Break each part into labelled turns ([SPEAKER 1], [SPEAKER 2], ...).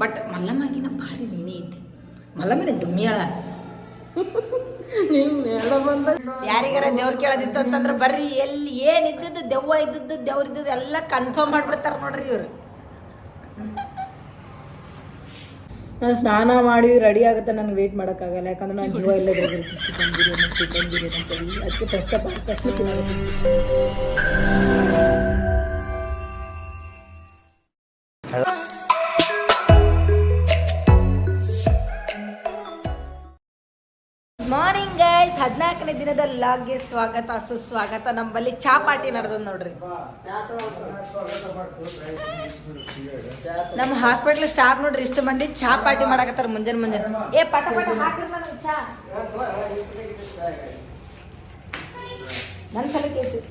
[SPEAKER 1] But ಮಲ್ಲಮ್ಮಗಿನ ಭಾರಿ ನೀನೇ ಐತಿ. ಮಲ್ಲಮ್ಮನ
[SPEAKER 2] ನೀವು ಬಂದ
[SPEAKER 1] ಯಾರಿಗಾರ ದೇವ್ರ ಕೇಳೋದಿತ್ತು ಅಂತಂದ್ರೆ ಬರ್ರಿ ಎಲ್ಲಿ ಏನು ಇದ್ದದ್ದು ದೆವ್ವ ಇದ್ದದ್ದು ದೇವ್ರ ಇದ್ದದ್ದು ಎಲ್ಲ ಕನ್ಫರ್ಮ್ ಮಾಡ್ಬಿಡ್ತಾರೆ ನೋಡ್ರಿ ಇವರು.
[SPEAKER 2] ನಾನು ಸ್ನಾನ ಮಾಡಿ ರೆಡಿ ಆಗುತ್ತೆ ನನಗೆ ವೇಟ್ ಮಾಡೋಕ್ಕಾಗಲ್ಲ ಯಾಕಂದ್ರೆ ನಾನು ಜೀವ ಎಲ್ಲ ಚಿಕನ್ ಬಿರಿಯಾನಿ ಚಿಕನ್ ಬಿರಿಯಾನಿ ಅಂತ ಹೇಳಿ ಅದಕ್ಕೆ ಫ್ರೆಶ್ ಅಪ್ ಆದ ತಕ್ಷಣ
[SPEAKER 1] ಗೈಸ್, ಹದಿನಾಲ್ಕನೇ ದಿನದ ಲಾಗ್ಗೆ ಸ್ವಾಗತ, ಸುಸ್ವಾಗತ. ನಮ್ಮಲ್ಲಿ ಚಾ ಪಾರ್ಟಿ ನೋಡ್ರಿ. ನಮ್ಮ ಹಾಸ್ಪಿಟ್ಲ್ ಸ್ಟಾಫ್ ನೋಡ್ರಿ, ಇಷ್ಟು ಮಂದಿ ಚಾ ಪಾರ್ಟಿ ಮಾಡಕತ್ತಾರ ಮುಂಜಾನೆ ಮುಂಜಾನೆ. ಏ, ಪಟ ಪಟ ಚಾ. ನನ್ನ ಸಲಕ್ಕೆ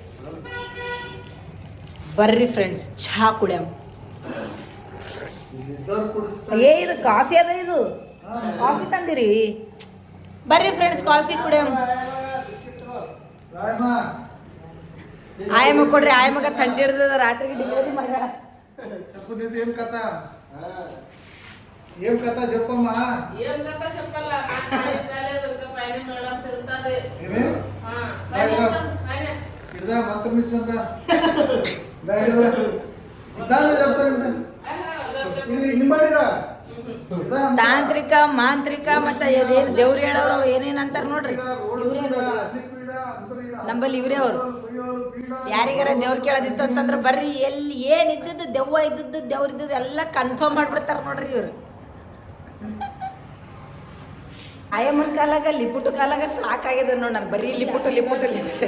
[SPEAKER 1] ಬರ್ರಿ ಫ್ರೆಂಡ್ಸ್ ಚಾ ಏ, ಇದು ಕಾಫಿ ಅದ ಇದು. ಕಾಫಿ ತಂದಿರಿ. ಬರ್ರಿ ಫ್ರೆಂಡ್ಸ್ ಕಾಫಿ ಕುಡಿಯಮ್ ಆಯಮ್ಮ ಕೊಡ್ರಿ ಆಯಮ್ಮಗ ಥಂಡಿ ಹಿಡ್ದದ ರಾತ್ರಿ ಡಿಲಿವರಿ
[SPEAKER 3] ಮಾಡ.
[SPEAKER 2] ಏನ್
[SPEAKER 3] ಕಥಾ? ಏನ್ ಕಥಾ ಏನ್ ಕಥಾ ಮಿಸ್ ಅಂತ.
[SPEAKER 1] ತಾಂತ್ರಿಕ, ಮಾಂತ್ರಿಕ, ಮತ್ತ ಅದೇನು ದೇವ್ರು ಹೇಳೋರು ಏನೇನ್ ಅಂತಾರ ನೋಡ್ರಿ. ಇವ್ರೇ ನಂಬಲ್ಲಿ ಇವ್ರೇ ಅವ್ರು. ಯಾರಿಗಾರ ದೇವ್ರ ಕೇಳೋದಿತ್ತು ಅಂತಂದ್ರೆ ಬರ್ರಿ, ಎಲ್ಲಿ ಏನ್ ಇದ್ದದ್ದು, ದೆವ್ವ ಇದ್ದದ್ದು, ದೇವ್ರ ಇದ್ದದ್ದು ಎಲ್ಲ ಕನ್ಫರ್ಮ್ ಮಾಡ್ಬಿಡ್ತಾರ ನೋಡ್ರಿ ಇವ್ರು. ಆಯಮ್ಮನ ಕಾಲಾಗ, ಲಿಪುಟು ಕಾಲಾಗ ಸಾಕಾಗಿದೆ ನೋಡಿ ನಾನು ಬರೀ ಲಿಪುಟು ಲಿಪುಟು ಲಿಪುಟು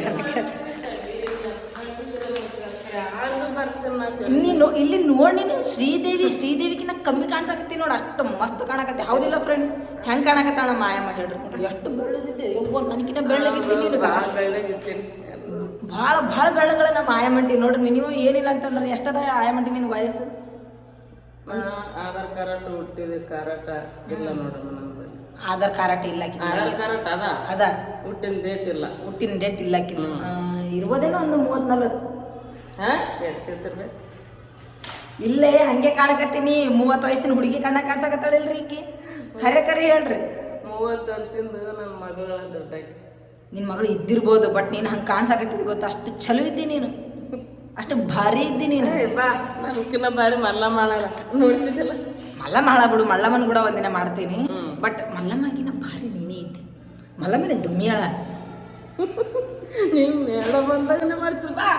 [SPEAKER 1] ನೀನು ಇಲ್ಲಿ ನೋಡಿ ನೀನು ಶ್ರೀದೇವಿ ಶ್ರೀದೇವಿಕಿನ ಕಮ್ಮಿ ಕಾಣಿಸಕತ್ತಿ ನೋಡಿ. ಅಷ್ಟು ಮಸ್ತ್ ಕಾಣಕತ್ತೆ. ಹೌದಿಲ್ಲ ಫ್ರೆಂಡ್ಸ್ ಹೆಂಗ್ ಕಾಣಕತ್ತಾಳ ಮಾಯಮ್ಮ ಹೇಳ್ರಿ. ಎಷ್ಟು ಬೆಳ್ಳಗಿದ್ದೆ? ಯವ್ವ ನನಗಿನ್ನ ಬೆಳ್ಳಗಿದ್ದಿ ನೀನು
[SPEAKER 2] ಭಾಳ
[SPEAKER 1] ಭಾಳ ಬೆಳ್ಳಗಳ ನಮ್ಮ ಆಯಮಂಟಿ ನೋಡ್ರಿ ಮಿನಿಮಮ್ ಏನಿಲ್ಲ ಅಂತಂದ್ರೆ ಎಷ್ಟದ ಆಯಮಂಟಿ ನಿನ್ ವಯಸ್ಸು
[SPEAKER 2] ಆಧಾರ್ ಕಾರ್ಡ್ ಹುಟ್ಟಿದೆ ಕಾರಟ ಇಲ್ಲ ಬಳಿ
[SPEAKER 1] ಆಧಾರ್ ಕಾರ್ಡ್ ಇಲ್ಲ
[SPEAKER 2] ಆಧಾರ್. ಕಾರ್ಡ್ ಅದ?
[SPEAKER 1] ಅದ.
[SPEAKER 2] ಹುಟ್ಟಿನ ಡೇಟ್ ಇಲ್ಲ.
[SPEAKER 1] ಹುಟ್ಟಿನ ಡೇಟ್ ಇಲ್ಲ ಇರ್ಬೋದೇನೋ ಒಂದು ಮೂವತ್ ನಲ್ವತ್ತು
[SPEAKER 2] ಹಾ?
[SPEAKER 1] ಇಲ್ಲೇ ಹಂಗೆ ಕಾಣಕತ್ತೀನಿ. ಮೂವತ್ತು ವಯಸ್ಸಿನ ಹುಡುಗಿ ಕಣ್ಣ ಕಾಣಿಸಕತ್ತಾಳಿಲ್ರಿ ಈಕಿ. ಖರೆ ಖರೆ ಹೇಳ್ರಿ.
[SPEAKER 2] ಮೂವತ್ತು ವರ್ಷದಿಂದ ನನ್ನ ಮಗಳ ದೊಡ್ಡಾಕಿ.
[SPEAKER 1] ನಿನ್ನ ಮಗಳು ಇದ್ದಿರ್ಬೋದು ಬಟ್ ನೀನು ಹಂಗೆ ಕಾಣ್ಸಕತ್ತಿದ್ ಗೊತ್ತು? ಅಷ್ಟು ಚಲೋ ಇದ್ದಿ ನೀನು. ಅಷ್ಟು ಭಾರಿ ಇದ್ದಿ ನೀನು.
[SPEAKER 2] ಬಾ. ನನ್ಕಿನ್ನ ಬಾರಿ ಮಲ್ಲ ಮಾಡಲ್ಲ ನೋಡ್ತಿದ್ದಿಲ್ಲ?
[SPEAKER 1] ಮಲ್ಲ ಮಾಳ ಬಿಡು ಮಲ್ಲಮ್ಮನ ಕೂಡ ಒಂದಿನ ಮಾಡ್ತೀನಿ. ಬಟ್ ಮಲ್ಲಮ್ಮಗಿನ ಭಾರಿ ನೀನೇ ಐತಿ ಮಲ್ಲಮ್ಮನ ಡುಮ್ಮಿಯಾಳ.
[SPEAKER 2] ನೀನು ಮೇಡಮ್ ಬಂದಾಗನೇ ಮಾಡ್ತೀವಿ ಬಾ.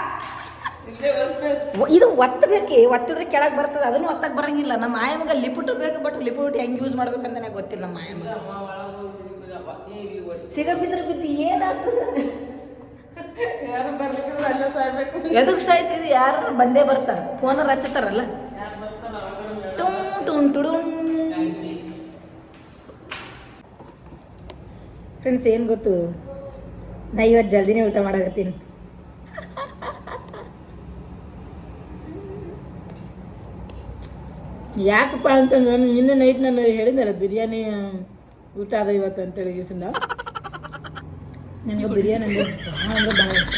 [SPEAKER 1] ಇದು ಒತ್ತಬೇಕೆ ಒತ್ತಿದ್ರೆ ಕೆಳಗೆ ಬರ್ತದೆ, ಅದನ್ನು ಒತ್ತಕ್ಕೆ ಬರಂಗಿಲ್ಲ. ನಮ್ಮ ಆಯಮಗ ಲಿಪುಟು ಬೇಕು, ಬಟ್ ಲಿಪುಟ್ ಹೆಂಗೆ ಯೂಸ್ ಮಾಡ್ಬೇಕಂತ ನನಗೆ ಗೊತ್ತಿಲ್ಲ ನಮ್ಮ ಆಯಮಗ ಸಿಗಬಿದ್ರೆ ಬಿದ್ದು ಏನಾಗ್ತದೆ? ಎದಕ್ಕೆ ಸಾಯ್ತಿದ್ದು ಯಾರು ಬಂದೇ ಬರ್ತಾರೆ
[SPEAKER 2] ಫೋನ್
[SPEAKER 1] ಟುಂ ಫ್ರೆಂಡ್ಸ್ ಏನು ಗೊತ್ತು? ನಾ ಇವತ್ತು ಜಲ್ದಿನೇ ಊಟ ಮಾಡಕತ್ತೀನಿ.
[SPEAKER 2] ಯಾಕಪ್ಪ ಅಂತಂದ್ರೆ ನಿನ್ನೆ ನೈಟ್ ನಾನು ಹೇಳಿದ್ನಲ್ಲ ಬಿರಿಯಾನಿ ಊಟ ಅದ ಇವತ್ತು ಅಂತೇಳಿ ಗೀಸಿಂದ
[SPEAKER 1] ನನಗೆ ಬಿರಿಯಾನಿ ಅಂದರೆ ಭಾಳ ಅಂದ್ರೆ ಭಾಳ ಇಷ್ಟ.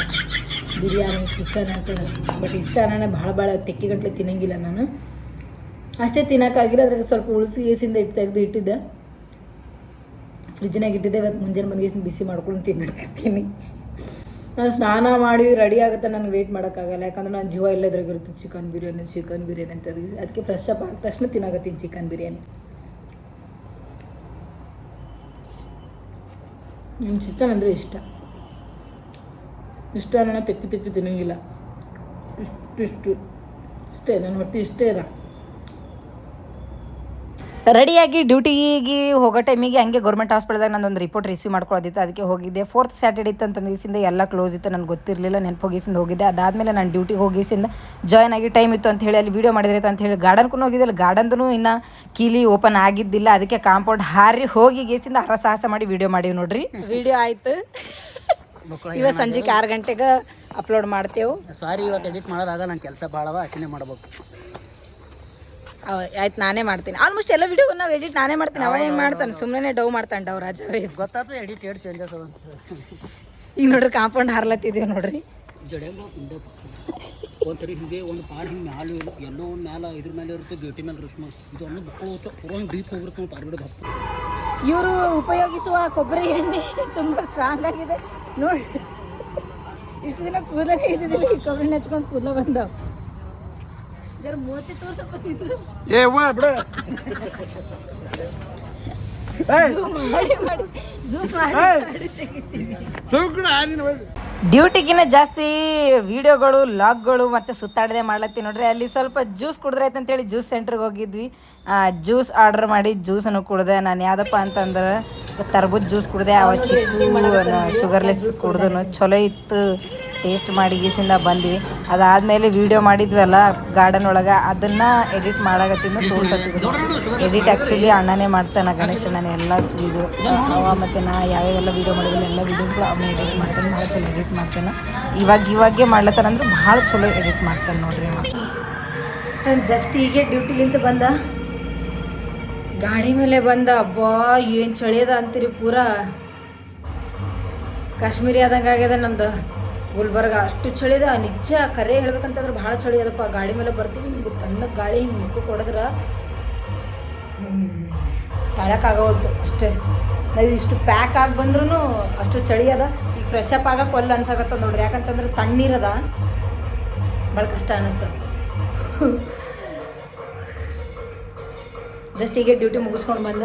[SPEAKER 1] ಬಿರಿಯಾನಿ ಚಿಕನ್ ಅಂತ ಬಟ್ ಇಷ್ಟ ನಾನು ಭಾಳ ಭಾಳ ತೆಕ್ಕಿ ಗಂಟ್ಲೆ ತಿನ್ನಂಗಿಲ್ಲ ನಾನು. ಅಷ್ಟೇ ತಿನ್ನೋಕ್ಕಾಗಿಲ್ಲ ಅದ್ರಾಗ ಸ್ವಲ್ಪ ಉಳಿಸಿ ಏಸಿಂದ ಇಟ್ಟು ತೆಗೆದು ಇಟ್ಟಿದ್ದೆ. ಫ್ರಿಜ್ನಾಗ ಇಟ್ಟಿದ್ದೆ, ಇವತ್ತು ಮುಂಜಾನೆ ಬಂದು ಬಿಸಿ ಮಾಡ್ಕೊಂಡು ತಿನ್ನಕತ್ತೀನಿ ನಾನು ಸ್ನಾನ ಮಾಡಿ ರೆಡಿ ಆಗುತ್ತೆ, ನನಗೆ ವೇಟ್ ಮಾಡೋಕ್ಕಾಗಲ್ಲ. ಯಾಕಂದ್ರೆ ನಾನು ಜೀವ ಎಲ್ಲದ್ರಾಗಿರುತ್ತೆ ಚಿಕನ್ ಬಿರಿಯಾನಿ ಚಿಕನ್ ಬಿರಿಯಾನಿ ಅಂತ ಅದಕ್ಕೆ ಫ್ರೆಶ್ ಅಪ್ ಆದ ತಕ್ಷಣ ತಿನ್ನಾಗತ್ತೀನಿ ಚಿಕನ್ ಬಿರಿಯಾನಿ
[SPEAKER 2] ನಂಗೆ ಚಿಕನ್ ಅಂದರೆ ಇಷ್ಟ. ಇಷ್ಟ ನಾನು ತೆಕ್ಕಿ ತೆಕ್ಕಿ ತಿನ್ನಂಗಿಲ್ಲ. ಇಷ್ಟಿಷ್ಟು ಇಷ್ಟೇ. ನನ್ನ ಹೊಟ್ಟೆ ಇಷ್ಟೇ ಅದ.
[SPEAKER 1] ರೆಡಿಯಾಗಿ ಡ್ಯೂಟಿಗೆ ಹೋಗೋ ಟೈಮಿಗೆ ಹಂಗೆ ಗೌರ್ಮೆಂಟ್ ಹಾಸ್ಪಿಟಲ್ದಾಗ ಒಂದು ರಿಪೋರ್ಟ್ ರಿಸೀವ್ ಮಾಡ್ಕೊಳ್ಳೋದಿತ್ತು ಅದಕ್ಕೆ ಹೋಗಿದ್ದೆ. ಫೋರ್ತ್ ಸ್ಯಾಟರ್ಡೆ ಇತ್ತು ಅಂತ ದಿವಸದಿಂದ ಎಲ್ಲ ಕ್ಲೋಸ್ ಇತ್ತು. ನನಗೆ ಗೊತ್ತಿರಲಿಲ್ಲ. ನೆನಪು ಹೋಗಿಸಿಂದ ಹೋಗಿದ್ದೆ. ಅದಾದಮೇಲೆ ನಾನು ಡ್ಯೂಟಿಗೆ ಹೋಗಿಸಿಂದ ಜಾಯ್ನ್ ಆಗಿ ಟೈಮ್ ಇತ್ತು ಅಂತ ಹೇಳಿ ಅಲ್ಲಿ ವೀಡಿಯೋ ಮಾಡಿದ್ರೆ ಅಂತ ಹೇಳಿ ಗಾರ್ಡನ್ಗೂ ಹೋಗಿದ್ದೆ. ಅಲ್ಲಿ ಗಾರ್ಡನ್ದು ಇನ್ನು ಕೀಲಿ ಓಪನ್ ಆಗಿದ್ದಿಲ್ಲ. ಅದಕ್ಕೆ ಕಾಂಪೌಂಡ್ ಹಾರಿ ಹೋಗಿ ಗೇಸಿಂದ ಹರಸಾಹಸ ಮಾಡಿ ವಿಡಿಯೋ ಮಾಡೀವಿ ನೋಡ್ರಿ. ವಿಡಿಯೋ ಆಯ್ತು. ಇವತ್ತು ಸಂಜೆಗೆ ಆರು ಗಂಟೆಗೆ ಅಪ್ಲೋಡ್ ಮಾಡ್ತೇವೆ.
[SPEAKER 4] ಸಾರಿ ಇವತ್ತು ಎಡಿಟ್ ಮಾಡೋದಾಗ ನಾನು ಕೆಲಸ ಭಾಳವ ಅಕ್ಕಿನೇ ಮಾಡ್ಬೇಕು.
[SPEAKER 1] ಆಯ್ತು ನಾನೇ ಮಾಡ್ತೀನಿ. ಆಲ್ಮೋಸ್ಟ್ ಎಲ್ಲ ವಿಡಿಯೋ ನಾವು ಎಡಿಟ್ ನಾನೇ ಮಾಡ್ತೀನಿ. ಅವ ಏನು ಮಾಡ್ತಾನೆ? ಸುಮ್ಮನೆ ಡವ್ ಮಾಡ್ತಾನೆ ಡೌ ರಾಜ
[SPEAKER 4] ಗೊತ್ತಾಗ್ತದೆ ಎಡಿಟ್ ಎರಡು ಚೇಂಜಸ್
[SPEAKER 1] ಈಗ ನೋಡ್ರಿ ಕಾಂಪೌಂಡ್ ಹಾರ್ಲತ್ತಿದ್ದೀವಿ ನೋಡ್ರಿ.
[SPEAKER 4] ಒಂದ್ಸರಿ ಹಿಂಗೆ ಒಂದು ಪಾರ್ ಹಿಂಗೆ ಮ್ಯಾಲೆ ಎಲ್ಲೋ ಒಂದು ಮ್ಯಾಲ ಇದ್ರ ಮೇಲೆ ಇರುತ್ತೆ ಗೇಟಿ ಮೇಲೆ ರೇಷ್ಮೆ ಇದು ಒಂದು ಬುಕ್ಕೊಳ್ಳೋ ಪೂರ ಡೀಪ್ ಹೋಗಿರುತ್ತೆ ಪಾರ್ ಗಿಡದ ಹತ್ತು
[SPEAKER 1] ಇವರು ಉಪಯೋಗಿಸುವ ಕೊಬ್ಬರಿ ಎಣ್ಣೆ ತುಂಬ ಸ್ಟ್ರಾಂಗ್ ಆಗಿದೆ. ನೋಡಿ ಇಷ್ಟು ದಿನ ಕೂದಲೇ ಇದ್ದಿದ್ದಿಲ್ಲ. ಈ ಕೊಬ್ಬರಿ ಹಚ್ಕೊಂಡು ಕೂದಲ ಬಂದವು ಜರ ಮೂವತ್ತಿ ತೋರ್ಸಪ್ಪ ಇದ್ರು
[SPEAKER 3] ಏ ವಾ ಬಿಡ.
[SPEAKER 1] ಮಾಡಿ ಮಾಡಿ. ಜೂಮ್ ಮಾಡಿ ತೆಗಿತೀವಿ
[SPEAKER 3] ಸುಗ್ಣ ನೀನು
[SPEAKER 1] ಡ್ಯೂಟಿಗಿನ ಜಾಸ್ತಿ ವಿಡಿಯೋಗಳು ಲಾಗ್ಗಳು ಮತ್ತು ಸುತ್ತಾಡದೆ ಮಾಡ್ಲತ್ತಿ ನೋಡ್ರಿ. ಅಲ್ಲಿ ಸ್ವಲ್ಪ ಜ್ಯೂಸ್ ಕುಡಿದ್ರೆ ಆಯ್ತು ಅಂತೇಳಿ ಜ್ಯೂಸ್ ಸೆಂಟ್ರಿಗೆ ಹೋಗಿದ್ವಿ. ಜ್ಯೂಸ್ ಆರ್ಡರ್ ಮಾಡಿ ಜ್ಯೂಸನ್ನು ಕುಡ್ದೆ. ನಾನು ಯಾವ್ದಪ್ಪ ಅಂತಂದ್ರೆ ತರ್ಬೂಜ್ ಜ್ಯೂಸ್ ಕುಡ್ದೆ. ಅವ ಚಿಕ್ಕು ಶುಗರ್ಲೆಸ್ ಕುಡ್ದು. ಚಲೋ ಇತ್ತು. ಟೇಸ್ಟ್ ಮಾಡಿ ಗೀಸಿಂದ ಬಂದ್ವಿ. ಅದಾದ್ಮೇಲೆ ವಿಡಿಯೋ ಮಾಡಿದ್ವಲ್ಲ ಗಾರ್ಡನ್ ಒಳಗೆ, ಅದನ್ನು ಎಡಿಟ್ ಮಾಡಾಕತ್ತಿದ್ದು ತೋರ್ಸತ್ತಿದ್ರು ಎಡಿಟ್ ಆ್ಯಕ್ಚುಲಿ ಅಣ್ಣನೇ ಮಾಡ್ತಾನೆ, ಗಣೇಶ ಅಣ್ಣನೇ, ಎಲ್ಲ ಸ್ವೀಡು ಅವ ಮತ್ತು ನಾ ಯಾವ್ಯಾವೆಲ್ಲ ವಿಡಿಯೋ ಮಾಡಿದ್ವಿ ಎಲ್ಲ ವೀಡಿಯೋಸ್ಗಳು ಅವನ್ನ ಎಡಿಟ್ ಮಾಡ್ತಾನೆ, ಭಾಳ ಚಲೋ ಎಡಿಟ್ ಮಾಡ್ತಾನೆ. ಇವಾಗ ಇವಾಗೆ ಮಾಡ್ಲತ್ತಾನ ಅಂದ್ರೆ ಭಾಳ ಚಲೋ ಎಡಿಟ್ ಮಾಡ್ತಾನೆ ನೋಡ್ರಿ ಫ್ರೆಂಡ್ ಜಸ್ಟ್ ಹೀಗೆ ಡ್ಯೂಟಿಲಿಂತ ಬಂದ. ಗಾಡಿ ಮೇಲೆ ಬಂದ, ಅಬ್ಬಾ, ಏನು ಚಳಿಯದ ಅಂತೀರಿ ಪೂರಾ. ಕಾಶ್ಮೀರಿ ಆದಂಗೆ ಆಗ್ಯದ ನಮ್ದು ಗುಲ್ಬರ್ಗ ಅಷ್ಟು ಚಳಿ ಅದ ನಿಜ ಕರೆ ಹೇಳ್ಬೇಕಂತಂದ್ರೆ ಭಾಳ ಚಳಿ ಅದಪ್ಪ. ಗಾಡಿ ಮೇಲೆ ಬರ್ತೀವಿ, ಹಿಂಗೆ ತಣ್ಣಗೆ ಗಾಳಿ, ಹಿಂಗೆ ಮುಖಕ್ಕೆ ಹೊಡೆದ್ರೆ ತಳಕ್ಕಾಗವಲ್ತು ಅಷ್ಟೇ. ನಾವು ಇಷ್ಟು ಪ್ಯಾಕ್ ಆಗಿ ಬಂದ್ರೂ ಅಷ್ಟು ಚಳಿ ಅದ. ಈಗ ಫ್ರೆಶ್ ಅಪ್ ಆಗಕ್ಕೆ ಒಲ್ಲ ಅನ್ಸಕತ್ತದ ನೋಡ್ರಿ. ಯಾಕಂತಂದ್ರೆ ತಣ್ಣೀರದ ಭಾಳ ಕಷ್ಟ ಅನ್ನಿಸ್ತದೆ ಜಸ್ಟ್ ಹೀಗೆ ಡ್ಯೂಟಿ ಮುಗಿಸ್ಕೊಂಡು ಬಂದ.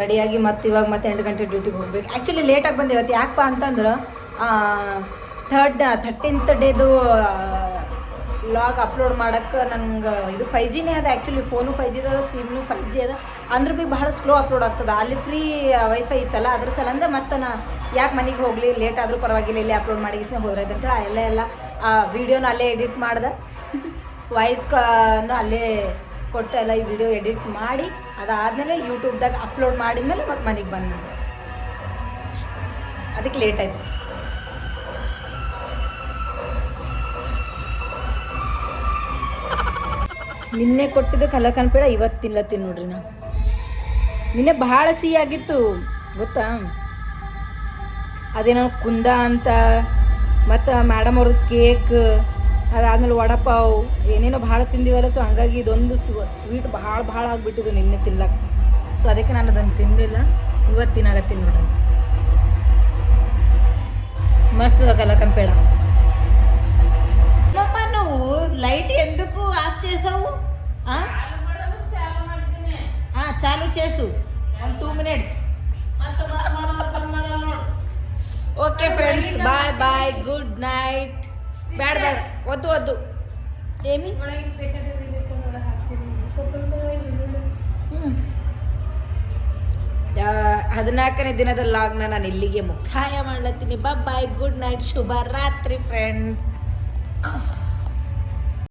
[SPEAKER 1] ರೆಡಿಯಾಗಿ ಮತ್ತೆ ಇವಾಗ ಮತ್ತೆ ಎಂಟು ಗಂಟೆ ಡ್ಯೂಟಿಗೆ ಹೋಗ್ಬೇಕು. ಆ್ಯಕ್ಚುಲಿ ಲೇಟಾಗಿ ಬಂದೆ ಇವತ್ತು. ಯಾಕಪ್ಪ ಅಂತಂದ್ರೆ ಥರ್ಡ್ ಥರ್ಟೀನ್ತ್ ಡೇದು ಲಾಗ್ ಅಪ್ಲೋಡ್ ಮಾಡಕ್ಕೆ ನಂಗೆ ಇದು ಫೈ ಜಿನೇ ಅದ ಆ್ಯಕ್ಚುಲಿ ಫೋನು ಫೈ ಜಿ ಅದ ಸಿಮ್ನು ಫೈ ಜಿ ಅದ. ಅಂದ್ರೆ ಭೀ ಭಾಳ ಸ್ಲೋ ಅಪ್ಲೋಡ್ ಆಗ್ತದೆ. ಅಲ್ಲಿ ಫ್ರೀ ವೈಫೈ ಇತ್ತಲ್ಲ, ಅದ್ರ ಸಲಂದ ಮತ್ತೆ ನಾ ಯಾಕೆ ಮನೆಗೆ ಹೋಗಲಿ ಲೇಟ್ ಆದರೂ ಪರವಾಗಿಲ್ಲ, ಇಲ್ಲಿ ಅಪ್ಲೋಡ್ ಮಾಡಿಸ್ನೆ ಹೋದ್ರೈತೆ ಅಂತೇಳಿ ಎಲ್ಲ ಎಲ್ಲ, ಆ ವಿಡಿಯೋನ ಅಲ್ಲೇ ಎಡಿಟ್ ಮಾಡ್ದೆ. ವಾಯ್ಸ್ ಅಲ್ಲೇ ಕೊಟ್ಟು ಎಲ್ಲ ಈ ವಿಡಿಯೋ ಎಡಿಟ್ ಮಾಡಿ, ಅದಾದಮೇಲೆ ಯೂಟ್ಯೂಬ್ದಾಗ ಅಪ್ಲೋಡ್ ಮಾಡಿದ್ಮೇಲೆ ಮತ್ತೆ ಮನೆಗೆ ಬಂದು ನಾನು. ಅದಕ್ಕೆ ಲೇಟ್ ಆಯ್ತು. ನಿನ್ನೆ ಕೊಟ್ಟಿದ್ದು ಕಲಕನ್ ಪೇಡ ಇವತ್ತು ತಿನ್ಲತ್ತೀನಿ ನೋಡ್ರಿ ನಾ. ನಿನ್ನೆ ಭಾಳ ಸಿಹಿಯಾಗಿತ್ತು ಗೊತ್ತಾ? ಅದೇನೋ ಕುಂದ ಅಂತ, ಮತ್ತು ಮೇಡಮ್ ಅವ್ರದ್ದು ಕೇಕ್ ಅದಾದಮೇಲೆ ವಡಪಾವ್, ಏನೇನೋ ಭಾಳ ತಿಂದಿವಲ್ಲ ಸೊ ಹಂಗಾಗಿ ಇದೊಂದು ಸ್ವೀಟ್ ಭಾಳ ಭಾಳ ಆಗಿಬಿಟ್ಟಿದ್ದು ನಿನ್ನೆ ತಿನ್ಲಕ್ಕೆ ಸೊ ಅದಕ್ಕೆ ನಾನು ಅದನ್ನು ತಿನ್ನಲಿಲ್ಲ ಇವತ್ತಿನಾಗ ತಿನ್ನಾಗತ್ತೀನಿ ನೋಡ್ರಿ. ಮಸ್ತ್ ಕಲಕನ್ ಪೇಡ అమ్మ నువ్వు లైట్ ఎందుకు ఆఫ్ చేసావు ఆ? ఆ, చాలు చేసు one two minutes okay friends bye bye good night bad bad వద్దు వద్దు ఏమి ಹ್ಮ್. ಆ, ಹದಿನಾಲ್ಕನೇ ದಿನದ ಲಾಗ್ನ ನಾನು ಇಲ್ಲಿಗೆ ಮುಕ್ತಾಯ ಮಾಡ್ಲತ್ತೀನಿ ಬಾಯ್ ಗುಡ್ ನೈಟ್ ಶುಭ ರಾತ್ರಿ ಫ್ರೆಂಡ್ಸ್ Oh.